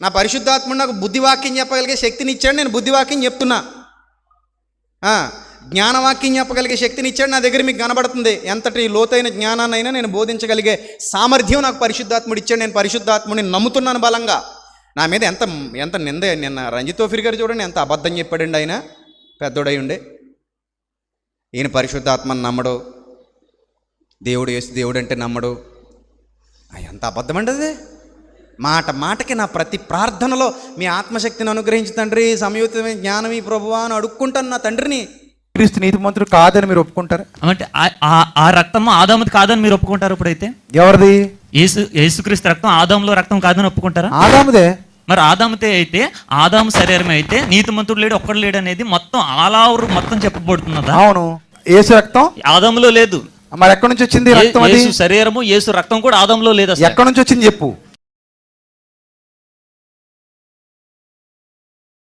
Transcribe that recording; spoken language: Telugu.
నా పరిశుద్ధాత్ముడు నాకు బుద్ధివాక్యం చెప్పగలిగే శక్తిని ఇచ్చాడు నేను బుద్ధివాక్యం చెప్తున్నా. జ్ఞానవాక్యం చెప్పగలిగే శక్తిని ఇచ్చాడు నా దగ్గర మీకు కనబడుతుంది. ఎంతటి లోతైన జ్ఞానాన్నైనా నేను బోధించగలిగే సామర్థ్యం నాకు పరిశుద్ధాత్ముడు ఇచ్చాడు నేను పరిశుద్ధాత్ముడిని నమ్ముతున్నాను బలంగా. నా మీద ఎంత ఎంత నింద నిన్న రంజిత్ తోఫిర్ గారు చూడండి ఎంత అబద్ధం చెప్పాడండి ఆయన. పెద్దోడై ఉండే ఈయన పరిశుద్ధాత్మని నమ్మడు. దేవుడు వేసి దేవుడు అంటే నమ్మడు ఎంత అబద్ధం అండి మాట మాటకి నా ప్రతి ప్రార్థనలో మీ ఆత్మశక్తిని అనుగ్రహించి తండ్రి సమయోచితమైన జ్ఞానం ఈ ప్రభువా అని అడుక్కుంటాను నా తండ్రిని. క్రీస్తు నీతిమంతుడు కాదని మీరు ఒప్పుకుంటారా? అంటే ఆ- రక్తము ఆదాముది కాదని మీరు ఒప్పుకుంటారు ఇప్పుడైతే? ఎవరిది? యేసు యేసుక్రీస్తు రక్తం ఆదాములో రక్తం కాదని ఒప్పుకుంటారా? ఆదాముదే? మరి ఆదాముతే అయితే ఆదాము శరీరం అయితే నీతిమంతుడు లేడు ఒక్కడు లేడు అనేది మొత్తం ఆలావురు మొత్తం చెప్పబడుతున్నదా? అవును. ఏసు రక్తం? ఆదాములో లేదు. మరి ఎక్కడి నుంచి వచ్చింది రక్తం అది? యేసు శరీరము యేసు రక్తం కూడా ఆదాములో లేదు ఎక్కడి నుంచి వచ్చింది చెప్పు.